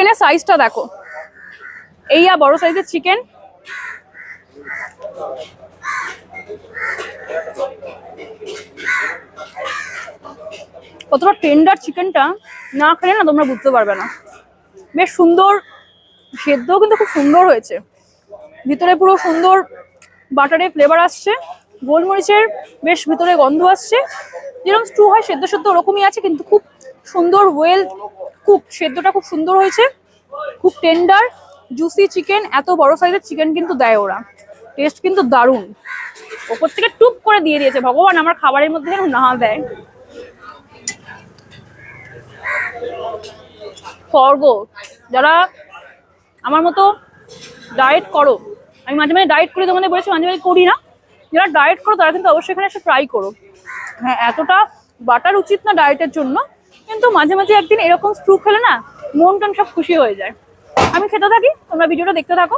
চিকেনের সাইজটা দেখো। এই আর বড় সাইজের চিকেন কতটা টেন্ডার চিকেনটা না খেলে না তোমরা বুঝতে পারবে না। বেশ সুন্দর, সেদ্ধও কিন্তু খুব সুন্দর হয়েছে। ভিতরে পুরো সুন্দর বাটারে ফ্লেভার আসছে। গোলমরিচের বেশ ভিতরে গন্ধ আসছে। যেরকম স্টু হয় সেদ্ধ সেদ্ধ ওরকমই আছে, কিন্তু খুব সুন্দর ওয়েল কুক সেদ্ধটা খুব সুন্দর হয়েছে। খুব টেন্ডার জুসি চিকেন এত বড় সাইজের চিকেন কিন্তু দেয় ওরা। টেস্ট কিন্তু দারুণ। ওপর থেকে টুপ করে দিয়ে দিয়েছে। ভগবান আমার খাবারের মধ্যে যেন না দেয়। স্বর্গ যারা আমার মতো ডায়েট করো, আমি মাঝে মাঝে ডায়েট করি, তোমাদের বলেছি মাঝে মাঝে করি না। যারা ডায়েট করো, তারা কিন্তু অবশ্যই এখানে এসে ট্রাই করো। হ্যাঁ এতটা বাটার উচিত না ডায়েটের জন্য। কিন্তু মাঝে মাঝে একদিন এরকম স্ক্রু খেলে না মন টন সব খুশি হয়ে যায়। আমি খেতে থাকি, তোমরা ভিডিওটা দেখতে থাকো।